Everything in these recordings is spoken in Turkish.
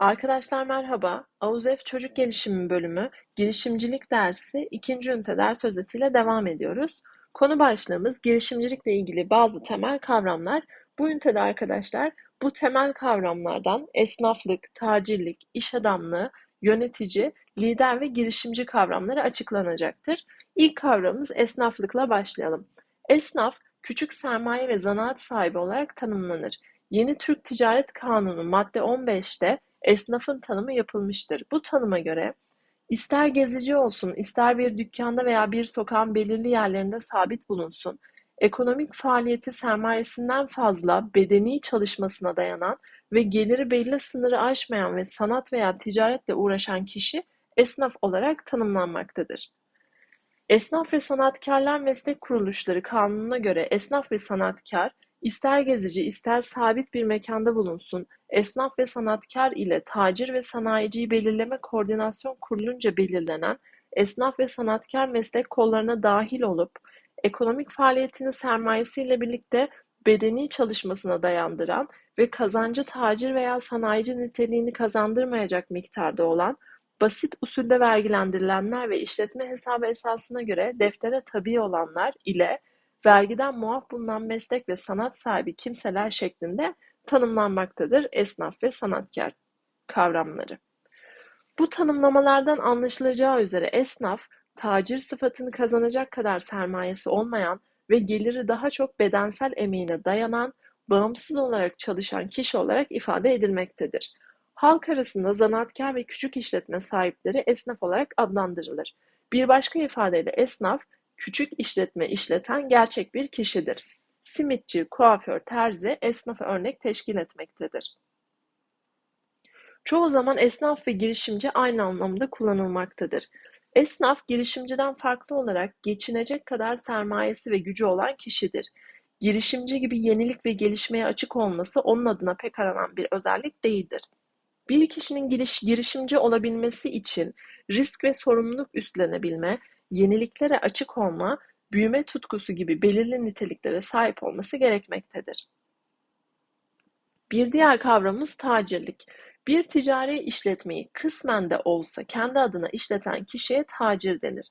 Arkadaşlar merhaba. AUZEF Çocuk Gelişimi Bölümü Girişimcilik dersi 2. ünite ders özetiyle devam ediyoruz. Konu başlığımız girişimcilikle ilgili bazı temel kavramlar. Bu ünitede arkadaşlar bu temel kavramlardan esnaflık, tacirlik, iş adamlığı, yönetici, lider ve girişimci kavramları açıklanacaktır. İlk kavramımız esnaflıkla başlayalım. Esnaf, küçük sermaye ve zanaat sahibi olarak tanımlanır. Yeni Türk Ticaret Kanunu madde 15'te esnafın tanımı yapılmıştır. Bu tanıma göre ister gezici olsun, ister bir dükkanda veya bir sokağın belirli yerlerinde sabit bulunsun, ekonomik faaliyeti sermayesinden fazla bedeni çalışmasına dayanan ve geliri belli sınırı aşmayan ve sanat veya ticaretle uğraşan kişi esnaf olarak tanımlanmaktadır. Esnaf ve Sanatkarlar Meslek Kuruluşları Kanunu'na göre esnaf ve sanatkar, ister gezici ister sabit bir mekanda bulunsun, esnaf ve sanatkar ile tacir ve sanayiciyi belirleme koordinasyon kurulunca belirlenen esnaf ve sanatkar meslek kollarına dahil olup, ekonomik faaliyetini sermayesiyle birlikte bedeni çalışmasına dayandıran ve kazancı tacir veya sanayici niteliğini kazandırmayacak miktarda olan basit usulde vergilendirilenler ve işletme hesabı esasına göre deftere tabi olanlar ile vergiden muaf bulunan meslek ve sanat sahibi kimseler şeklinde tanımlanmaktadır esnaf ve sanatkar kavramları. Bu tanımlamalardan anlaşılacağı üzere esnaf, tacir sıfatını kazanacak kadar sermayesi olmayan ve geliri daha çok bedensel emeğine dayanan, bağımsız olarak çalışan kişi olarak ifade edilmektedir. Halk arasında zanaatkar ve küçük işletme sahipleri esnaf olarak adlandırılır. Bir başka ifadeyle esnaf, küçük işletme işleten gerçek bir kişidir. Simitçi, kuaför, terzi esnafa örnek teşkil etmektedir. Çoğu zaman esnaf ve girişimci aynı anlamda kullanılmaktadır. Esnaf, girişimciden farklı olarak geçinecek kadar sermayesi ve gücü olan kişidir. Girişimci gibi yenilik ve gelişmeye açık olması onun adına pek aranan bir özellik değildir. Bir kişinin giriş, girişimci olabilmesi için risk ve sorumluluk üstlenebilme, yeniliklere açık olma, büyüme tutkusu gibi belirli niteliklere sahip olması gerekmektedir. Bir diğer kavramımız tacirlik. Bir ticari işletmeyi kısmen de olsa kendi adına işleten kişiye tacir denir.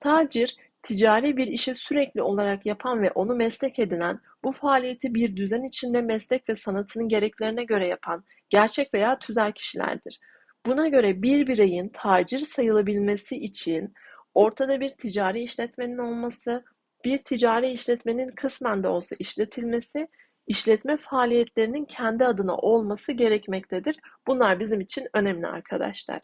Tacir, ticari bir işi sürekli olarak yapan ve onu meslek edinen, bu faaliyeti bir düzen içinde meslek ve sanatının gereklerine göre yapan gerçek veya tüzel kişilerdir. Buna göre bir bireyin tacir sayılabilmesi için ortada bir ticari işletmenin olması, bir ticari işletmenin kısmen de olsa işletilmesi, işletme faaliyetlerinin kendi adına olması gerekmektedir. Bunlar bizim için önemli arkadaşlar.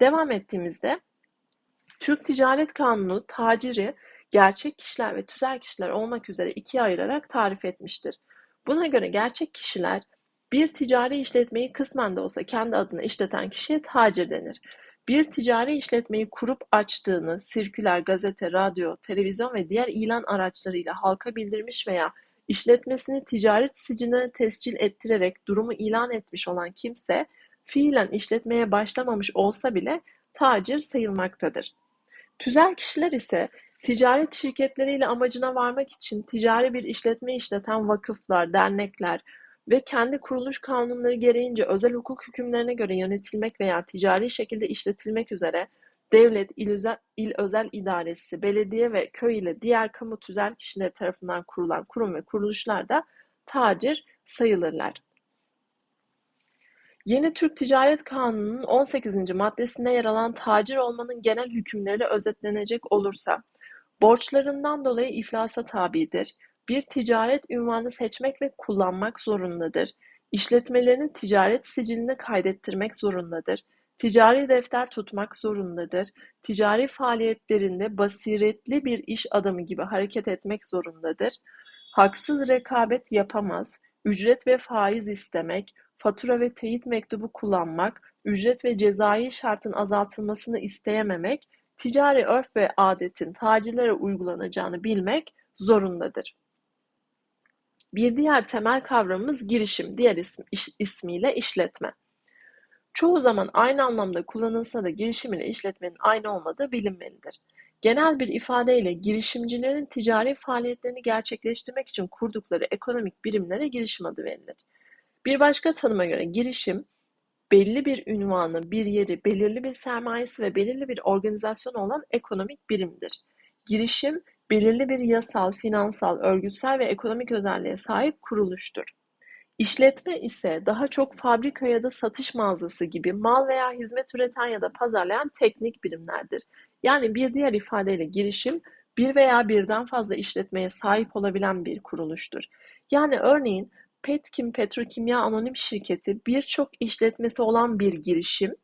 Devam ettiğimizde Türk Ticaret Kanunu taciri gerçek kişiler ve tüzel kişiler olmak üzere ikiye ayırarak tarif etmiştir. Buna göre gerçek kişiler bir ticari işletmeyi kısmen de olsa kendi adına işleten kişiye tacir denir. Bir ticari işletmeyi kurup açtığını sirküler, gazete, radyo, televizyon ve diğer ilan araçlarıyla halka bildirmiş veya işletmesini ticaret sicine tescil ettirerek durumu ilan etmiş olan kimse, fiilen işletmeye başlamamış olsa bile tacir sayılmaktadır. Tüzel kişiler ise ticaret şirketleriyle amacına varmak için ticari bir işletme işleten vakıflar, dernekler, ve kendi kuruluş kanunları gereğince özel hukuk hükümlerine göre yönetilmek veya ticari şekilde işletilmek üzere devlet, il özel, il özel idaresi, belediye ve köy ile diğer kamu tüzel kişileri tarafından kurulan kurum ve kuruluşlar da tacir sayılırlar. Yeni Türk Ticaret Kanunu'nun 18. maddesinde yer alan tacir olmanın genel hükümleri özetlenecek olursa, borçlarından dolayı iflasa tabidir, bir ticaret ünvanı seçmek ve kullanmak zorundadır. İşletmelerini ticaret siciline kaydettirmek zorundadır. Ticari defter tutmak zorundadır. Ticari faaliyetlerinde basiretli bir iş adamı gibi hareket etmek zorundadır. Haksız rekabet yapamaz. Ücret ve faiz istemek, fatura ve teyit mektubu kullanmak, ücret ve cezai şartın azaltılmasını isteyememek, ticari örf ve adetin tacirlere uygulanacağını bilmek zorundadır. Bir diğer temel kavramımız girişim, diğer ismi, iş, ismiyle işletme. Çoğu zaman aynı anlamda kullanılsa da girişim ile işletmenin aynı olmadığı bilinmelidir. Genel bir ifadeyle girişimcilerin ticari faaliyetlerini gerçekleştirmek için kurdukları ekonomik birimlere girişim adı verilir. Bir başka tanıma göre girişim, belli bir ünvanı, bir yeri, belirli bir sermayesi ve belirli bir organizasyonu olan ekonomik birimdir. Girişim, belirli bir yasal, finansal, örgütsel ve ekonomik özelliğe sahip kuruluştur. İşletme ise daha çok fabrika ya da satış mağazası gibi mal veya hizmet üreten ya da pazarlayan teknik birimlerdir. Yani bir diğer ifadeyle girişim bir veya birden fazla işletmeye sahip olabilen bir kuruluştur. Yani örneğin Petkim Petrokimya Anonim Şirketi birçok işletmesi olan bir girişim,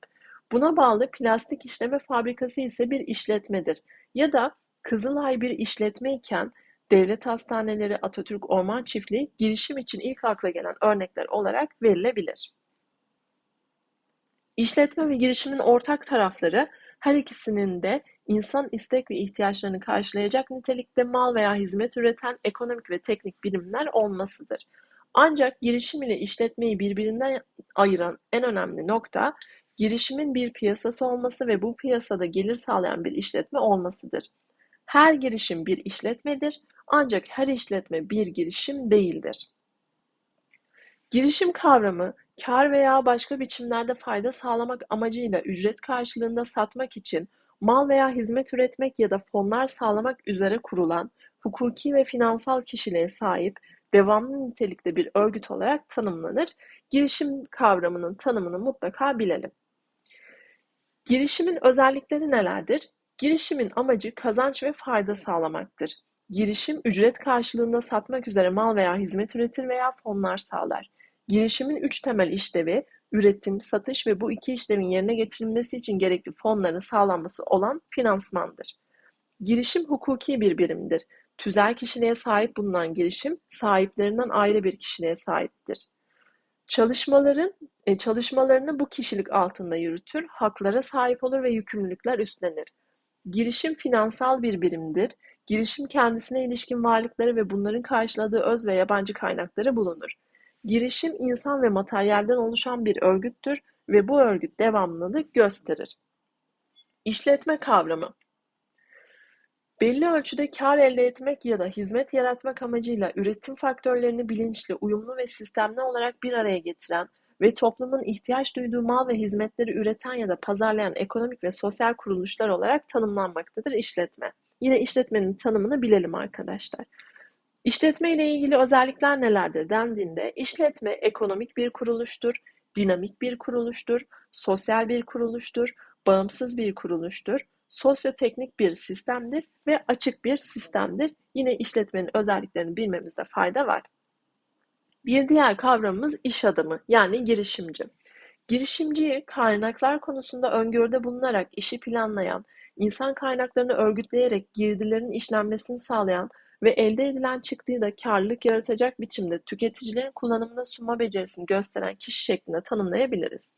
buna bağlı plastik işleme fabrikası ise bir işletmedir. Ya da Kızılay bir işletme iken devlet hastaneleri, Atatürk Orman Çiftliği girişim için ilk akla gelen örnekler olarak verilebilir. İşletme ve girişimin ortak tarafları her ikisinin de insan istek ve ihtiyaçlarını karşılayacak nitelikte mal veya hizmet üreten ekonomik ve teknik birimler olmasıdır. Ancak girişim ile işletmeyi birbirinden ayıran en önemli nokta girişimin bir piyasası olması ve bu piyasada gelir sağlayan bir işletme olmasıdır. Her girişim bir işletmedir ancak her işletme bir girişim değildir. Girişim kavramı, kar veya başka biçimlerde fayda sağlamak amacıyla ücret karşılığında satmak için mal veya hizmet üretmek ya da fonlar sağlamak üzere kurulan hukuki ve finansal kişiliğe sahip devamlı nitelikte bir örgüt olarak tanımlanır. Girişim kavramının tanımını mutlaka bilelim. Girişimin özellikleri nelerdir? Girişimin amacı kazanç ve fayda sağlamaktır. Girişim ücret karşılığında satmak üzere mal veya hizmet üretir veya fonlar sağlar. Girişimin üç temel işlevi üretim, satış ve bu iki işlemin yerine getirilmesi için gerekli fonların sağlanması olan finansmandır. Girişim hukuki bir birimdir. Tüzel kişiliğe sahip bulunan girişim sahiplerinden ayrı bir kişiliğe sahiptir. Çalışmaların e, çalışmalarını bu kişilik altında yürütür, haklara sahip olur ve yükümlülükler üstlenir. Girişim finansal bir birimdir. Girişim kendisine ilişkin varlıkları ve bunların karşıladığı öz ve yabancı kaynakları bulunur. Girişim insan ve materyalden oluşan bir örgüttür ve bu örgüt devamlılık gösterir. İşletme kavramı Belli ölçüde kar elde etmek ya da hizmet yaratmak amacıyla üretim faktörlerini bilinçli, uyumlu ve sistemli olarak bir araya getiren ve toplumun ihtiyaç duyduğu mal ve hizmetleri üreten ya da pazarlayan ekonomik ve sosyal kuruluşlar olarak tanımlanmaktadır işletme. Yine işletmenin tanımını bilelim arkadaşlar. İşletme ile ilgili özellikler nelerdir dendiğinde işletme ekonomik bir kuruluştur, dinamik bir kuruluştur, sosyal bir kuruluştur, bağımsız bir kuruluştur, sosyoteknik bir sistemdir ve açık bir sistemdir. Yine işletmenin özelliklerini bilmemizde fayda var. Bir diğer kavramımız iş adamı yani girişimci. Girişimciyi kaynaklar konusunda öngörüde bulunarak işi planlayan, insan kaynaklarını örgütleyerek girdilerin işlenmesini sağlayan ve elde edilen çıktığı da karlılık yaratacak biçimde tüketicilerin kullanımına sunma becerisini gösteren kişi şeklinde tanımlayabiliriz.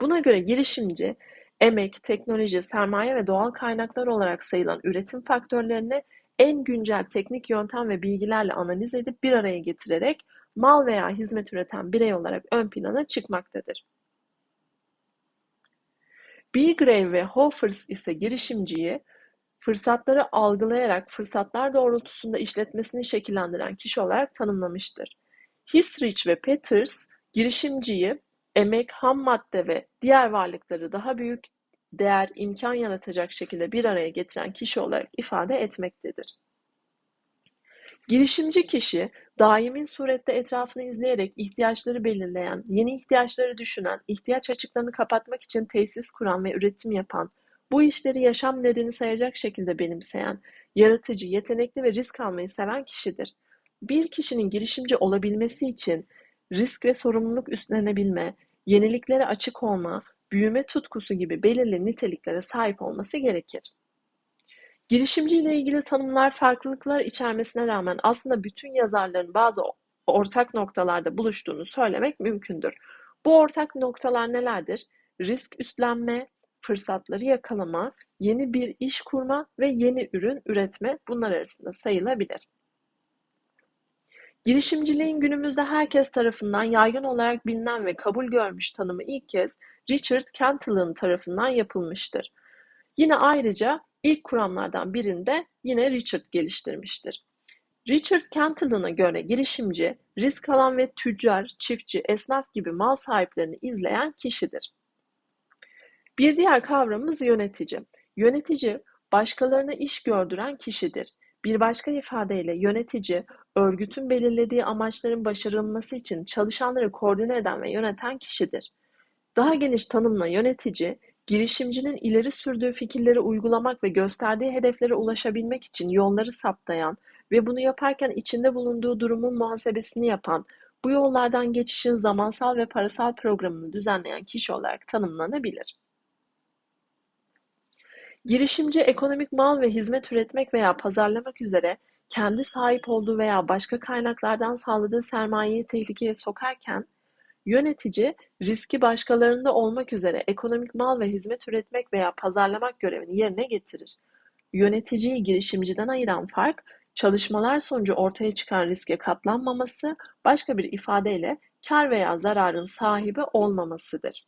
Buna göre girişimci, emek, teknoloji, sermaye ve doğal kaynaklar olarak sayılan üretim faktörlerini en güncel teknik yöntem ve bilgilerle analiz edip bir araya getirerek mal veya hizmet üreten birey olarak ön plana çıkmaktadır. Beagrave ve Hoffers ise girişimciyi fırsatları algılayarak fırsatlar doğrultusunda işletmesini şekillendiren kişi olarak tanımlamıştır. Hisrich ve Peters girişimciyi emek, ham madde ve diğer varlıkları daha büyük değer, imkan yaratacak şekilde bir araya getiren kişi olarak ifade etmektedir. Girişimci kişi, daimin surette etrafını izleyerek ihtiyaçları belirleyen, yeni ihtiyaçları düşünen, ihtiyaç açıklarını kapatmak için tesis kuran ve üretim yapan, bu işleri yaşam nedeni sayacak şekilde benimseyen, yaratıcı, yetenekli ve risk almayı seven kişidir. Bir kişinin girişimci olabilmesi için risk ve sorumluluk üstlenebilme, yeniliklere açık olma, büyüme tutkusu gibi belirli niteliklere sahip olması gerekir. Girişimci ile ilgili tanımlar farklılıklar içermesine rağmen aslında bütün yazarların bazı ortak noktalarda buluştuğunu söylemek mümkündür. Bu ortak noktalar nelerdir? Risk üstlenme, fırsatları yakalama, yeni bir iş kurma ve yeni ürün üretme bunlar arasında sayılabilir. Girişimciliğin günümüzde herkes tarafından yaygın olarak bilinen ve kabul görmüş tanımı ilk kez Richard Cantillon tarafından yapılmıştır. Yine ayrıca ilk kuramlardan birinde yine Richard geliştirmiştir. Richard Cantillon'a göre girişimci, risk alan ve tüccar, çiftçi, esnaf gibi mal sahiplerini izleyen kişidir. Bir diğer kavramımız yönetici. Yönetici, başkalarına iş gördüren kişidir. Bir başka ifadeyle yönetici, örgütün belirlediği amaçların başarılması için çalışanları koordine eden ve yöneten kişidir. Daha geniş tanımla yönetici, girişimcinin ileri sürdüğü fikirleri uygulamak ve gösterdiği hedeflere ulaşabilmek için yolları saptayan ve bunu yaparken içinde bulunduğu durumun muhasebesini yapan, bu yollardan geçişin zamansal ve parasal programını düzenleyen kişi olarak tanımlanabilir. Girişimci ekonomik mal ve hizmet üretmek veya pazarlamak üzere kendi sahip olduğu veya başka kaynaklardan sağladığı sermayeyi tehlikeye sokarken, yönetici riski başkalarında olmak üzere ekonomik mal ve hizmet üretmek veya pazarlamak görevini yerine getirir. Yöneticiyi girişimciden ayıran fark, çalışmalar sonucu ortaya çıkan riske katlanmaması, başka bir ifadeyle kar veya zararın sahibi olmamasıdır.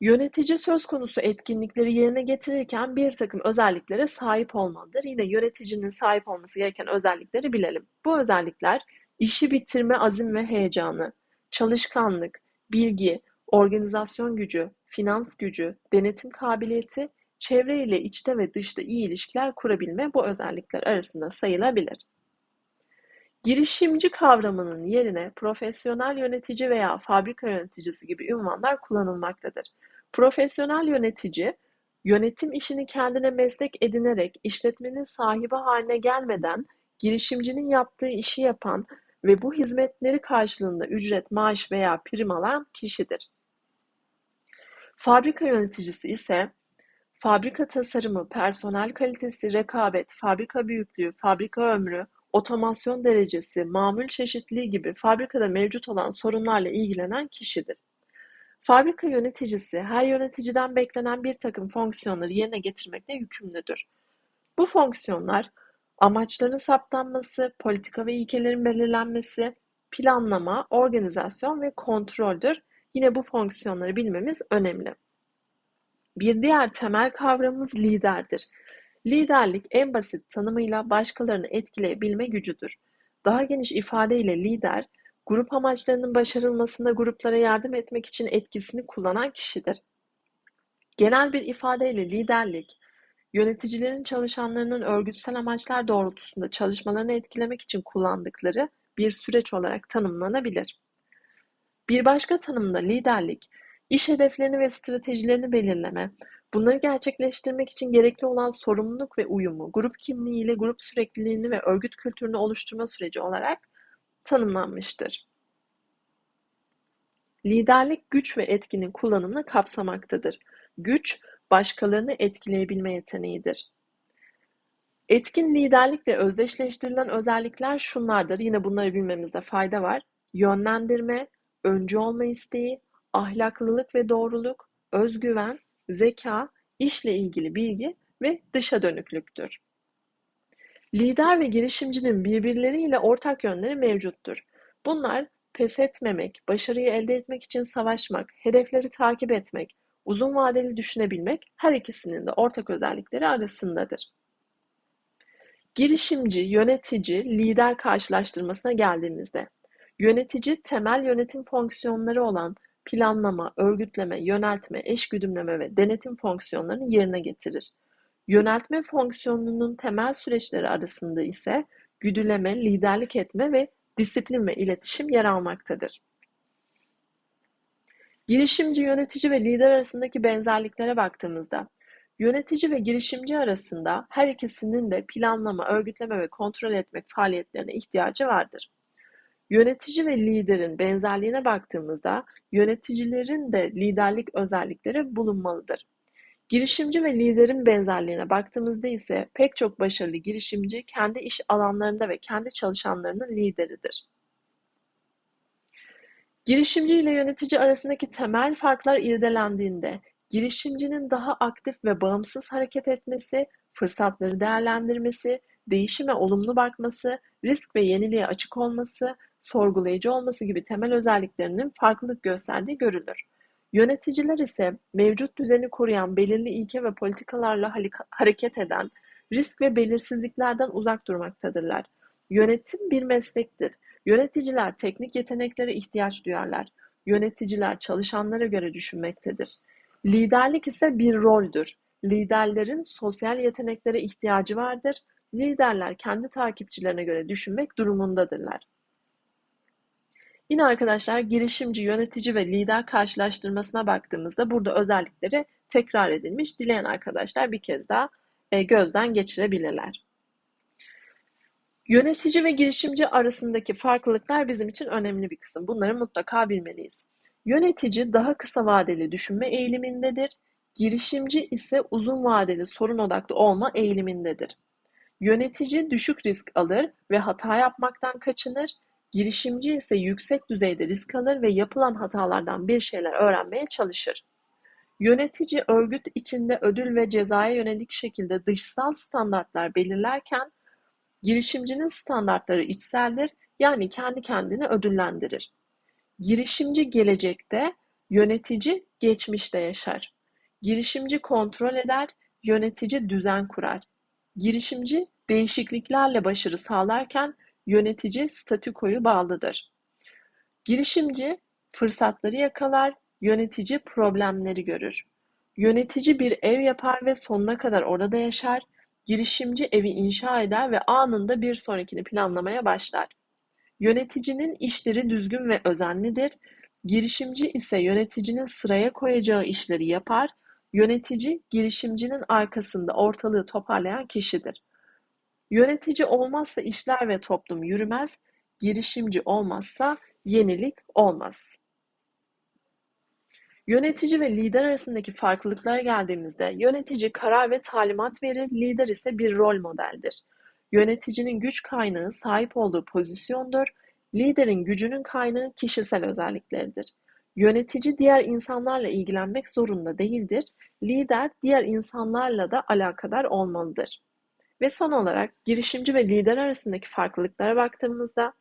Yönetici söz konusu etkinlikleri yerine getirirken bir takım özelliklere sahip olmalıdır. Yine yöneticinin sahip olması gereken özellikleri bilelim. Bu özellikler işi bitirme azim ve heyecanı, çalışkanlık, bilgi, organizasyon gücü, finans gücü, denetim kabiliyeti, çevre ile içte ve dışta iyi ilişkiler kurabilme bu özellikler arasında sayılabilir. Girişimci kavramının yerine profesyonel yönetici veya fabrika yöneticisi gibi ünvanlar kullanılmaktadır. Profesyonel yönetici, yönetim işini kendine meslek edinerek işletmenin sahibi haline gelmeden girişimcinin yaptığı işi yapan ve bu hizmetleri karşılığında ücret, maaş veya prim alan kişidir. Fabrika yöneticisi ise fabrika tasarımı, personel kalitesi, rekabet, fabrika büyüklüğü, fabrika ömrü, otomasyon derecesi, mamul çeşitliliği gibi fabrikada mevcut olan sorunlarla ilgilenen kişidir. Fabrika yöneticisi her yöneticiden beklenen bir takım fonksiyonları yerine getirmekle yükümlüdür. Bu fonksiyonlar amaçların saptanması, politika ve ilkelerin belirlenmesi, planlama, organizasyon ve kontroldür. Yine bu fonksiyonları bilmemiz önemli. Bir diğer temel kavramımız liderdir. Liderlik en basit tanımıyla başkalarını etkileyebilme gücüdür. Daha geniş ifadeyle lider, grup amaçlarının başarılmasında gruplara yardım etmek için etkisini kullanan kişidir. Genel bir ifadeyle liderlik, yöneticilerin çalışanlarının örgütsel amaçlar doğrultusunda çalışmalarını etkilemek için kullandıkları bir süreç olarak tanımlanabilir. Bir başka tanımda liderlik, iş hedeflerini ve stratejilerini belirleme, bunları gerçekleştirmek için gerekli olan sorumluluk ve uyumu, grup kimliğiyle grup sürekliliğini ve örgüt kültürünü oluşturma süreci olarak tanımlanmıştır. Liderlik güç ve etkinin kullanımını kapsamaktadır. Güç, başkalarını etkileyebilme yeteneğidir. Etkin liderlikle özdeşleştirilen özellikler şunlardır. Yine bunları bilmemizde fayda var. Yönlendirme, öncü olma isteği, ahlaklılık ve doğruluk, özgüven, zeka, işle ilgili bilgi ve dışa dönüklüktür. Lider ve girişimcinin birbirleriyle ortak yönleri mevcuttur. Bunlar pes etmemek, başarıyı elde etmek için savaşmak, hedefleri takip etmek, uzun vadeli düşünebilmek her ikisinin de ortak özellikleri arasındadır. Girişimci, yönetici, lider karşılaştırmasına geldiğimizde, yönetici temel yönetim fonksiyonları olan planlama, örgütleme, yöneltme, eşgüdümleme ve denetim fonksiyonlarını yerine getirir. Yöneltme fonksiyonunun temel süreçleri arasında ise güdüleme, liderlik etme ve disiplin ve iletişim yer almaktadır. Girişimci, yönetici ve lider arasındaki benzerliklere baktığımızda, yönetici ve girişimci arasında her ikisinin de planlama, örgütleme ve kontrol etmek faaliyetlerine ihtiyacı vardır. Yönetici ve liderin benzerliğine baktığımızda, yöneticilerin de liderlik özellikleri bulunmalıdır. Girişimci ve liderin benzerliğine baktığımızda ise pek çok başarılı girişimci kendi iş alanlarında ve kendi çalışanlarının lideridir. Girişimci ile yönetici arasındaki temel farklar irdelendiğinde girişimcinin daha aktif ve bağımsız hareket etmesi, fırsatları değerlendirmesi, değişime olumlu bakması, risk ve yeniliğe açık olması, sorgulayıcı olması gibi temel özelliklerinin farklılık gösterdiği görülür. Yöneticiler ise mevcut düzeni koruyan belirli ilke ve politikalarla hareket eden, Risk ve belirsizliklerden uzak durmaktadırlar. Yönetim bir meslektir. Yöneticiler teknik yeteneklere ihtiyaç duyarlar. Yöneticiler çalışanlara göre düşünmektedir. Liderlik ise bir roldür. Liderlerin sosyal yeteneklere ihtiyacı vardır. Liderler kendi takipçilerine göre düşünmek durumundadırlar. Yine arkadaşlar girişimci, yönetici ve lider karşılaştırmasına baktığımızda burada özellikleri tekrar edilmiş. Dileyen arkadaşlar bir kez daha e, gözden geçirebilirler. Yönetici ve girişimci arasındaki farklılıklar bizim için önemli bir kısım. Bunları mutlaka bilmeliyiz. Yönetici daha kısa vadeli düşünme eğilimindedir. Girişimci ise uzun vadeli sorun odaklı olma eğilimindedir. Yönetici düşük risk alır ve hata yapmaktan kaçınır. Girişimci ise yüksek düzeyde risk alır ve yapılan hatalardan bir şeyler öğrenmeye çalışır. Yönetici örgüt içinde ödül ve cezaya yönelik şekilde dışsal standartlar belirlerken girişimcinin standartları içseldir yani kendi kendini ödüllendirir. Girişimci gelecekte, yönetici geçmişte yaşar. Girişimci kontrol eder, yönetici düzen kurar. Girişimci değişikliklerle başarı sağlarken yönetici statükoyu bağlıdır. Girişimci fırsatları yakalar, yönetici problemleri görür. Yönetici bir ev yapar ve sonuna kadar orada yaşar. Girişimci evi inşa eder ve anında bir sonrakini planlamaya başlar. Yöneticinin işleri düzgün ve özenlidir. Girişimci ise yöneticinin sıraya koyacağı işleri yapar. Yönetici, girişimcinin arkasında ortalığı toparlayan kişidir. Yönetici olmazsa işler ve toplum yürümez, girişimci olmazsa yenilik olmaz. Yönetici ve lider arasındaki farklılıklara geldiğimizde yönetici karar ve talimat verir, lider ise bir rol modeldir. Yöneticinin güç kaynağı sahip olduğu pozisyondur, liderin gücünün kaynağı kişisel özellikleridir. Yönetici diğer insanlarla ilgilenmek zorunda değildir, lider diğer insanlarla da alakadar olmalıdır. Ve son olarak girişimci ve lider arasındaki farklılıklara baktığımızda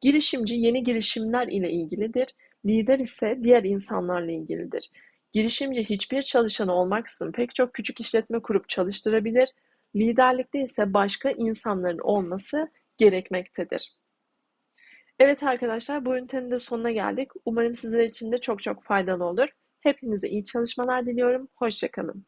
girişimci yeni girişimler ile ilgilidir, lider ise diğer insanlarla ilgilidir. Girişimci hiçbir çalışanı olmaksızın pek çok küçük işletme kurup çalıştırabilir, liderlikte ise başka insanların olması gerekmektedir. Evet arkadaşlar bu ünitenin de sonuna geldik. Umarım sizler için de çok çok faydalı olur. Hepinize iyi çalışmalar diliyorum. Hoşçakalın.